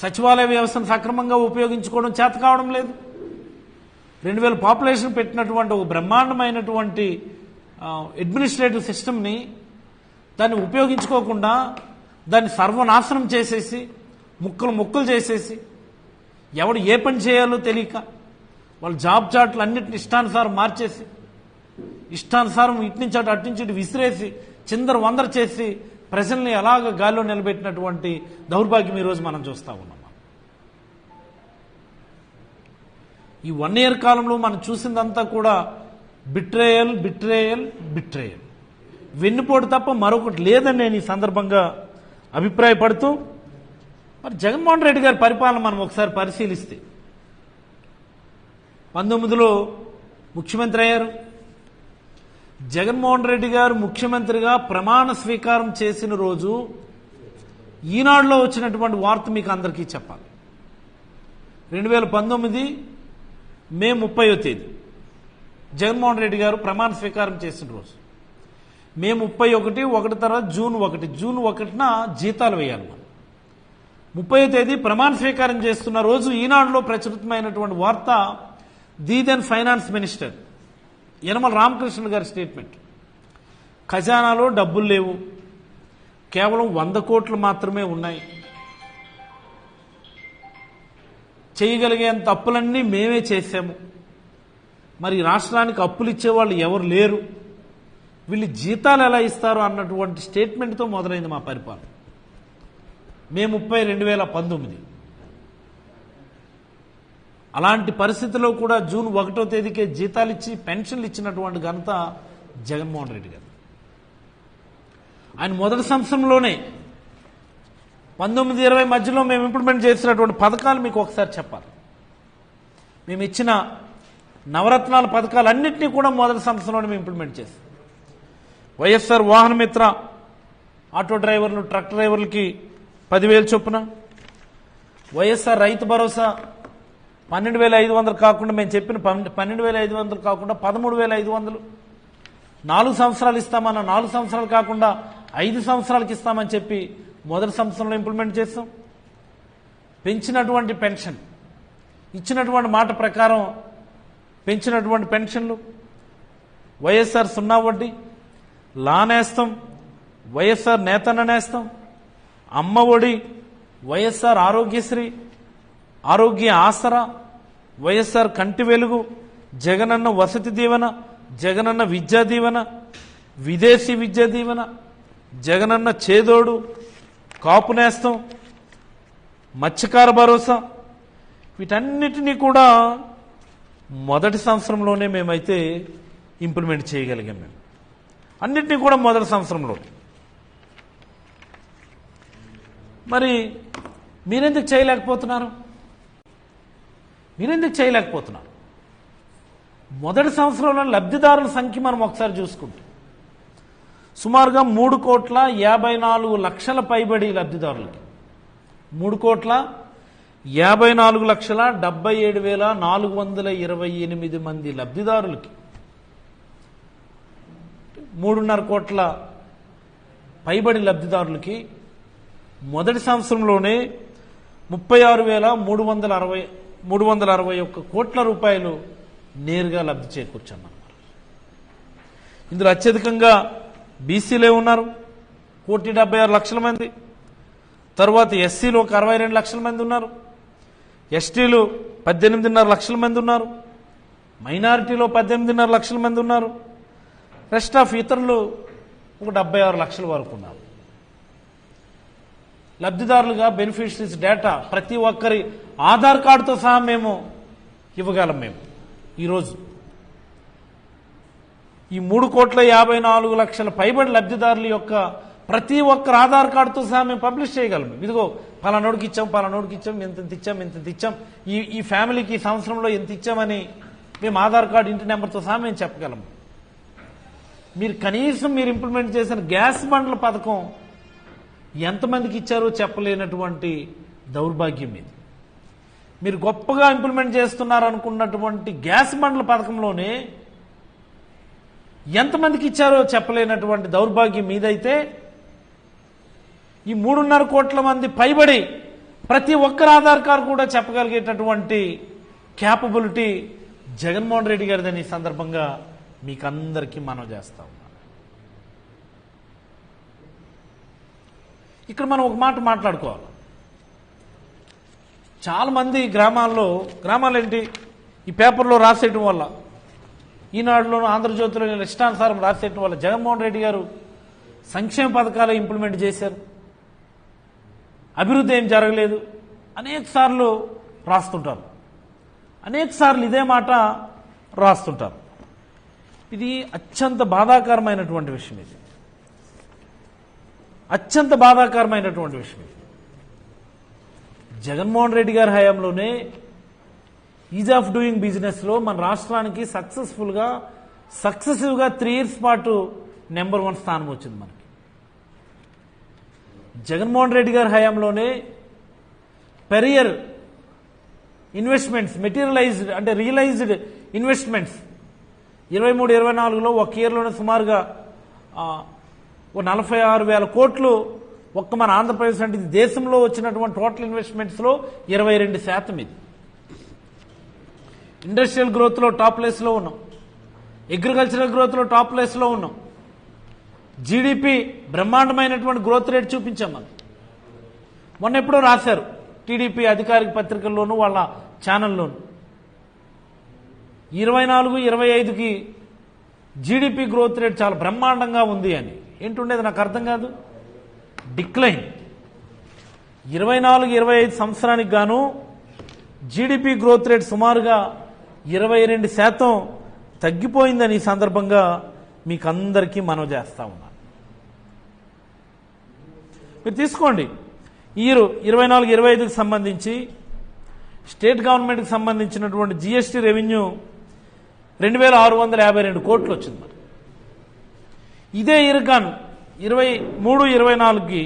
సచివాలయ వ్యవస్థను సక్రమంగా ఉపయోగించుకోవడం చేత కావడం లేదు. రెండు వేల పాపులేషన్ పెట్టినటువంటి ఒక బ్రహ్మాండమైనటువంటి అడ్మినిస్ట్రేటివ్ సిస్టమ్ని దాన్ని ఉపయోగించుకోకుండా దాన్ని సర్వనాశనం చేసేసి ముక్కలు ముక్కలు చేసేసి ఎవడు ఏ పని చేయాలో తెలియక వాళ్ళ జాబ్ చాట్లు అన్నిటిని ఇష్టానుసారం మార్చేసి ఇష్టానుసారం ఇటు నుంచి అటు అటు నుంచి ఇటు విసిరేసి చిందర వందర చేసి ప్రజల్ని ఎలాగ గాల్లో నిలబెట్టినటువంటి దౌర్భాగ్యం ఈరోజు మనం చూస్తా ఉన్నాం. ఈ వన్ ఇయర్ కాలంలో మనం చూసిందంతా కూడా బిట్రేయల్ బిట్రేయల్ బిట్రేయల్. వెన్నుపోటు తప్ప మరొకటి లేదని నేను ఈ సందర్భంగా అభిప్రాయపడుతూ మరి జగన్మోహన్ రెడ్డి గారి పరిపాలన మనం ఒకసారి పరిశీలిస్తే పంతొమ్మిదిలో ముఖ్యమంత్రి అయ్యారు జగన్మోహన్ రెడ్డి గారు ముఖ్యమంత్రిగా ప్రమాణ స్వీకారం చేసిన రోజు ఈనాడులో వచ్చినటువంటి వార్త మీకు అందరికీ చెప్పాలి. రెండు వేల పంతొమ్మిది మే ముప్పయో తేదీ. జగన్మోహన్ రెడ్డి గారు ప్రమాణ స్వీకారం చేసిన రోజు. మే ముప్పై ఒకటి ఒకటి తర్వాత జూన్ ఒకటి. జూన్ ఒకటిన జీతాలు వేయాలి మనం. ముప్పయో తేదీ ప్రమాణ స్వీకారం చేస్తున్న రోజు ఈనాడులో ప్రచురితమైనటువంటి వార్త the then finance minister. Yanamala Ramakrishna గారి స్టేట్మెంట్ ఖజానాలో డబ్బులు లేవు. కేవలం వంద కోట్లు మాత్రమే ఉన్నాయి. చేయగలిగేంత అప్పులన్నీ మేమే చేశాము. మరి రాష్ట్రానికి అప్పులు ఇచ్చేవాళ్ళు ఎవరు లేరు? వీళ్ళు జీతాలు ఎలా ఇస్తారు అన్నటువంటి స్టేట్మెంట్తో మొదలైంది మా పరిపాలన. మే ముప్పై రెండు వేల పంతొమ్మిది. అలాంటి పరిస్థితిలో కూడా జూన్ ఒకటో తేదీకే జీతాలు ఇచ్చి పెన్షన్లు ఇచ్చినటువంటి ఘనత జగన్మోహన్ రెడ్డి గారు ఆయన మొదటి సంవత్సరంలోనే పంతొమ్మిది ఇరవై మధ్యలో మేము ఇంప్లిమెంట్ చేసినటువంటి పథకాలు మీకు ఒకసారి చెప్పాలి. మేము ఇచ్చిన నవరత్నాల పథకాలన్నింటినీ కూడా మొదటి సంవత్సరంలోనే మేము ఇంప్లిమెంట్ చేస్తాం వైఎస్ఆర్ వాహనమిత్ర ఆటో డ్రైవర్లు ట్రక్ డ్రైవర్లకి పదివేలు చొప్పున వైఎస్ఆర్ రైతు భరోసా పన్నెండు వేల ఐదు వందలు కాకుండా మేము చెప్పిన పన్నె- పన్నెండు వేల ఐదు వందలు కాకుండా పదమూడు వేల ఐదు వందలు. నాలుగు సంవత్సరాలు ఇస్తామన్న నాలుగు సంవత్సరాలు కాకుండా ఐదు సంవత్సరాలకి ఇస్తామని చెప్పి మొదటి సంవత్సరంలో ఇంప్లిమెంట్ చేస్తాం. పెంచినటువంటి పెన్షన్. ఇచ్చినటువంటి మాట ప్రకారం పెంచినటువంటి పెన్షన్లు. వైఎస్ఆర్ సున్నా వడ్డీ. లా నేస్తం వైఎస్ఆర్ నేతన్న నేస్తం. అమ్మ ఒడి వైఎస్ఆర్ ఆరోగ్యశ్రీ ఆరోగ్య ఆసరా వైఎస్ఆర్ కంటి వెలుగు జగనన్న వసతి దీవెన జగనన్న విద్యా దీవెన విదేశీ విద్యా దీవెన జగనన్న చేదోడు కాపు నేస్తం మత్స్యకార భరోసా వీటన్నిటినీ కూడా మొదటి సంవత్సరంలోనే మేమైతే ఇంప్లిమెంట్ చేయగలిగాం మేము. అన్నిటినీ కూడా మొదటి సంవత్సరంలో. మరి మీరెందుకు చేయలేకపోతున్నారు? మీరెందుకు చేయలేకపోతున్నారు మొదటి సంవత్సరంలో లబ్ధిదారుల సంఖ్య మనం ఒకసారి చూసుకుంటాం సుమారుగా మూడు కోట్ల యాభై నాలుగు లక్షల పైబడి లబ్ధిదారులకి. మూడు కోట్ల యాభై నాలుగు లక్షల డెబ్బై ఏడు వేల నాలుగు వందల ఇరవై ఎనిమిది మంది లబ్ధిదారులకి. మూడున్నర కోట్ల పైబడి లబ్ధిదారులకి మొదటి సంవత్సరంలోనే ముప్పై ఆరు వేల మూడు వందల అరవై మూడు వందల అరవై ఒక్క కోట్ల రూపాయలు నేరుగా లబ్ధి చేకూర్చన్నారు ఇందులో అత్యధికంగా బీసీలే ఉన్నారు. కోటి డెబ్బై ఆరు లక్షల మంది. తర్వాత ఎస్సీలు ఒక అరవై రెండు లక్షల మంది ఉన్నారు. ఎస్టీలు పద్దెనిమిదిన్నర లక్షల మంది ఉన్నారు. మైనారిటీలో పద్దెనిమిదిన్నర లక్షల మంది ఉన్నారు. రెస్ట్ ఆఫ్ ఇతరులు ఒక డెబ్బై ఆరు లక్షల వరకు ఉన్నారు. లబ్ధిదారులుగా బెనిఫిషరీస్ డేటా ప్రతి ఒక్కరి ఆధార్ కార్డుతో సహా మేము ఇవ్వగలం మేము. ఈరోజు ఈ మూడు కోట్ల యాభై నాలుగు లక్షల పైబడి లబ్ధిదారుల యొక్క ప్రతి ఒక్కరు ఆధార్ కార్డుతో సహా మేము పబ్లిష్ చేయగలం. ఇదిగో పలానోడికి ఇచ్చాం పలానోడికి ఇచ్చాం ఎంత ఇచ్చాం ఎంత ఇచ్చాం. ఈ ఈ ఫ్యామిలీకి ఈ సంవత్సరంలో ఎంత ఇచ్చామని మేము ఆధార్ కార్డు ఇంటి నెంబర్తో సహా మేము చెప్పగలం. మీరు కనీసం మీరు ఇంప్లిమెంట్ చేసిన గ్యాస్ బండ్ల పథకం ఎంతమందికి ఇచ్చారో చెప్పలేనటువంటి దౌర్భాగ్యం ఇది. మీరు గొప్పగా ఇంప్లిమెంట్ చేస్తున్నారు అనుకున్నటువంటి గ్యాస్ బండ్ల పథకంలోనే ఎంతమందికి ఇచ్చారో చెప్పలేనటువంటి దౌర్భాగ్యం మీదైతే ఈ మూడున్నర కోట్ల మంది పైబడి ప్రతి ఒక్కరు ఆధార్ కార్డు కూడా చెప్పగలిగేటటువంటి క్యాపబిలిటీ జగన్మోహన్ రెడ్డి గారిదని ఈ సందర్భంగా మీకు అందరికీ మనం చేస్తాం ఇక్కడ మనం ఒక మాట మాట్లాడుకోవాలి. చాలామంది గ్రామాల్లో గ్రామాలు ఏంటి? ఈ పేపర్లో రాసేయటం వల్ల ఈనాడులో ఆంధ్రజ్యోతిలో ఇష్టానుసారం రాసేయటం వల్ల జగన్మోహన్ రెడ్డి గారు సంక్షేమ పథకాలు ఇంప్లిమెంట్ చేశారు. అభివృద్ధి ఏం జరగలేదు. అనేక సార్లు రాస్తుంటారు. అనేక సార్లు ఇదే మాట రాస్తుంటారు. ఇది అత్యంత బాధాకరమైనటువంటి విషయం ఇది. అత్యంత బాధాకరమైనటువంటి విషయం. ఇది జగన్మోహన్ రెడ్డి గారి హయాంలోనే ఈజ్ ఆఫ్ డూయింగ్ బిజినెస్లో మన రాష్ట్రానికి సక్సెస్ఫుల్గా సక్సెసివ్గా త్రీ ఇయర్స్ పాటు నెంబర్ వన్ స్థానం వచ్చింది మనకి. జగన్మోహన్ రెడ్డి గారి హయాంలోనే పెరియర్ ఇన్వెస్ట్మెంట్స్ మెటీరియలైజ్డ్ అంటే రియలైజ్డ్ ఇన్వెస్ట్మెంట్స్ ఇరవై మూడు ఇరవై నాలుగులో ఒక ఇయర్లోనే సుమారుగా ఓ నలభై ఆరు వేల కోట్లు ఒక్క మన ఆంధ్రప్రదేశ్ అంటే ఇది దేశంలో వచ్చినటువంటి టోటల్ ఇన్వెస్ట్మెంట్స్లో ఇరవై రెండు శాతం ఇది. ఇండస్ట్రియల్ గ్రోత్లో టాప్ ప్లేస్లో ఉన్నాం. అగ్రికల్చరల్ గ్రోత్లో టాప్ ప్లేస్లో ఉన్నాం. జీడిపి బ్రహ్మాండమైనటువంటి గ్రోత్ రేట్ చూపించాం మనం. మొన్న ఎప్పుడో రాశారు టీడీపీ అధికారిక పత్రికల్లోనూ వాళ్ళ ఛానల్లోనూ. ఇరవై నాలుగు ఇరవై ఐదుకి జీడిపి గ్రోత్ రేట్ చాలా బ్రహ్మాండంగా ఉంది అని. ఏంటుండేది నాకు అర్థం కాదు? డిక్లైన్ ఇరవై నాలుగు ఇరవై ఐదు సంవత్సరానికి గాను జీడిపి గ్రోత్ రేట్ సుమారుగా ఇరవై రెండు శాతం తగ్గిపోయిందని ఈ సందర్భంగా మీకు అందరికీ మనవి చేస్తా ఉన్నాను మీరు తీసుకోండి. ఈ ఇరవై నాలుగు ఇరవై ఐదుకి సంబంధించి స్టేట్ గవర్నమెంట్కి సంబంధించినటువంటి జిఎస్టీ రెవెన్యూ రెండు వేల ఆరు వందల యాభై రెండు కోట్లు వచ్చింది మరి. ఇదే ఇరకాన్ ఇరవై మూడు ఇరవై నాలుగుకి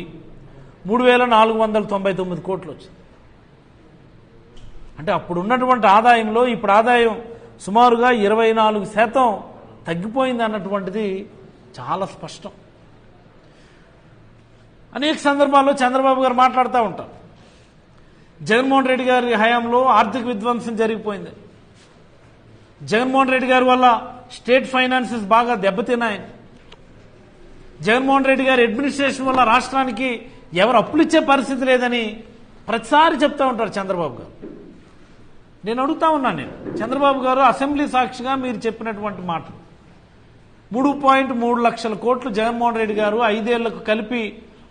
మూడు వేల నాలుగు వందల తొంభై తొమ్మిది కోట్లు వచ్చింది. అంటే అప్పుడు ఉన్నటువంటి ఆదాయంలో ఇప్పుడు ఆదాయం సుమారుగా ఇరవై నాలుగు శాతం తగ్గిపోయింది అన్నటువంటిది చాలా స్పష్టం. అనేక సందర్భాల్లో చంద్రబాబు గారు మాట్లాడుతూ ఉంటారు. జగన్మోహన్ రెడ్డి గారి హయాంలో ఆర్థిక విధ్వంసం జరిగిపోయింది. జగన్మోహన్ రెడ్డి గారి వల్ల స్టేట్ ఫైనాన్సెస్ బాగా దెబ్బతిన్నాయి జగన్మోహన్ రెడ్డి గారి అడ్మినిస్ట్రేషన్ వల్ల రాష్ట్రానికి ఎవరు అప్పులు ఇచ్చే పరిస్థితి లేదని ప్రతిసారి చెప్తా ఉంటారు చంద్రబాబు గారు. నేను అడుగుతా ఉన్నాను నేను. చంద్రబాబు గారు అసెంబ్లీ సాక్షిగా మీరు చెప్పినటువంటి మాటలు. మూడు పాయింట్ మూడు లక్షల కోట్లు జగన్మోహన్ రెడ్డి గారు ఐదేళ్ళకు కలిపి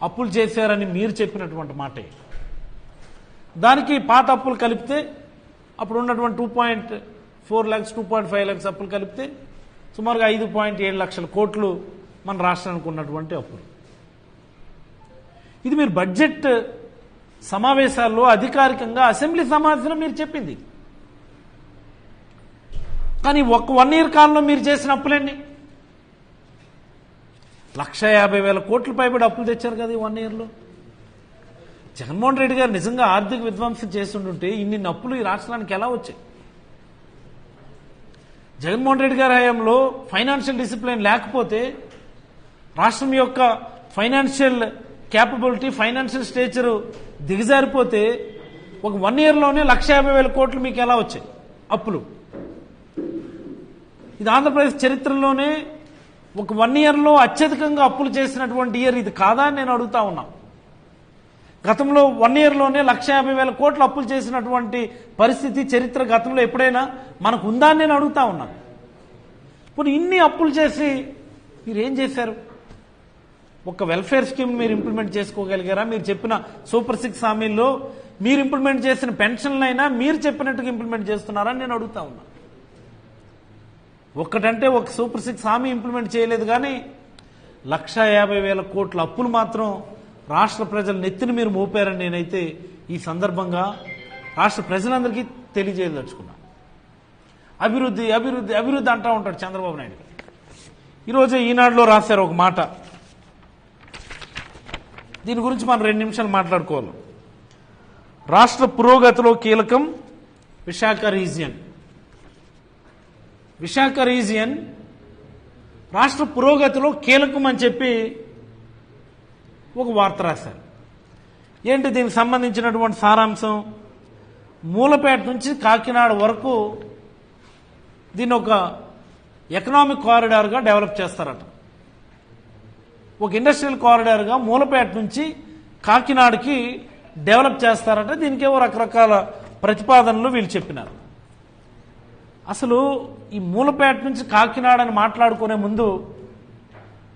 అప్పులు చేశారని మీరు చెప్పినటువంటి మాటే. దానికి పాత అప్పులు కలిపితే అప్పుడు ఉన్నటువంటి two point four lakhs two point five lakhs అప్పులు కలిపితే సుమారుగా ఐదు పాయింట్ ఏడు లక్షల కోట్లు మన రాష్ట్రానికి ఉన్నటువంటి అప్పులు. ఇది మీరు బడ్జెట్ సమావేశాల్లో అధికారికంగా అసెంబ్లీ సమావేశంలో మీరు చెప్పింది. కానీ ఒక వన్ ఇయర్ కాలంలో మీరు చేసిన అప్పులన్నీ? లక్ష యాభై వేల కోట్ల పైబడి అప్పులు తెచ్చారు కదా ఈ వన్ ఇయర్లో. జగన్మోహన్ రెడ్డి గారు నిజంగా ఆర్థిక విధ్వంసం చేస్తుంటుంటే ఇన్ని అప్పులు ఈ రాష్ట్రానికి ఎలా వచ్చాయి? జగన్మోహన్ రెడ్డి గారి హయాంలో ఫైనాన్షియల్ డిసిప్లిన్ లేకపోతే రాష్ట్రం యొక్క ఫైనాన్షియల్ క్యాపబిలిటీ ఫైనాన్షియల్ స్టేచరు దిగజారిపోతే ఒక వన్ ఇయర్లోనే లక్ష యాభై వేల కోట్లు మీకు ఎలా వచ్చాయి? అప్పులు. ఇది ఆంధ్రప్రదేశ్ చరిత్రలోనే ఒక వన్ ఇయర్లో అత్యధికంగా అప్పులు చేసినటువంటి ఇయర్. ఇది కాదా అని నేను అడుగుతా ఉన్నా. గతంలో వన్ ఇయర్లోనే లక్ష యాభై వేల కోట్లు అప్పులు చేసినటువంటి పరిస్థితి చరిత్ర గతంలో ఎప్పుడైనా మనకు ఉందా అని నేను అడుగుతా ఉన్నాను ఇప్పుడు ఇన్ని అప్పులు చేసి మీరు ఏం చేశారు? ఒక వెల్ఫేర్ స్కీమ్ మీరు ఇంప్లిమెంట్ చేసుకోగలిగారా? మీరు చెప్పిన సూపర్ సిక్స్ హామీల్లో మీరు ఇంప్లిమెంట్ చేసిన పెన్షన్లైనా మీరు చెప్పినట్టుగా ఇంప్లిమెంట్ చేస్తున్నారా నేను అడుగుతా ఉన్నా. ఒక్కటంటే ఒక సూపర్ సిక్స్ హామీ ఇంప్లిమెంట్ చేయలేదు కానీ లక్ష యాభై వేల కోట్ల అప్పులు మాత్రం రాష్ట్ర ప్రజల నెత్తిని మీరు మోపారని నేనైతే ఈ సందర్భంగా రాష్ట్ర ప్రజలందరికీ తెలియజేయదలుచుకున్నాను అభివృద్ధి అభివృద్ధి అభివృద్ధి అంటా ఉంటాడు చంద్రబాబు నాయుడు ఈరోజు ఈరోజే ఈనాడులో రాశారు ఒక మాట. దీని గురించి మనం రెండు నిమిషాలు మాట్లాడుకోవాలి. రాష్ట్ర పురోగతిలో కీలకం విశాఖ రీజియన్. విశాఖ రీజియన్ రాష్ట్ర పురోగతిలో కీలకం అని చెప్పి ఒక వార్త రాశారు. ఏంటి దీనికి సంబంధించినటువంటి సారాంశం? మూలపేట నుంచి కాకినాడ వరకు దీన్ని ఒక ఎకనామిక్ కారిడార్గా డెవలప్ చేస్తారట. ఒక ఇండస్ట్రియల్ కారిడార్గా మూలపేట నుంచి కాకినాడకి డెవలప్ చేస్తారంటే. దీనికేవో రకరకాల ప్రతిపాదనలు వీళ్ళు చెప్పినారు. అసలు ఈ మూలపేట నుంచి కాకినాడ అని మాట్లాడుకునే ముందు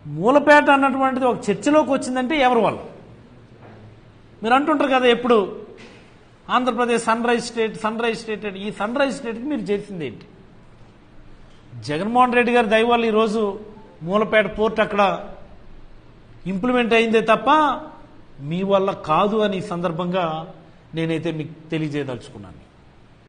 మూలపేట అన్నటువంటిది ఒక చర్చలోకి వచ్చిందంటే ఎవరి వల్ల మీరు అంటుంటారు కదా ఎప్పుడు Andhra Pradesh sunrise state sunrise state sunrise rise స్టేట్కి మీరు చేసింది ఏంటి? జగన్మోహన్ రెడ్డి గారి దయ ఈరోజు మూలపేట పోర్ట్ అక్కడ ఇంప్లిమెంట్ అయిందే తప్ప మీ వల్ల కాదు అని సందర్భంగా నేనైతే మీకు తెలియజేయదలుచుకున్నాను.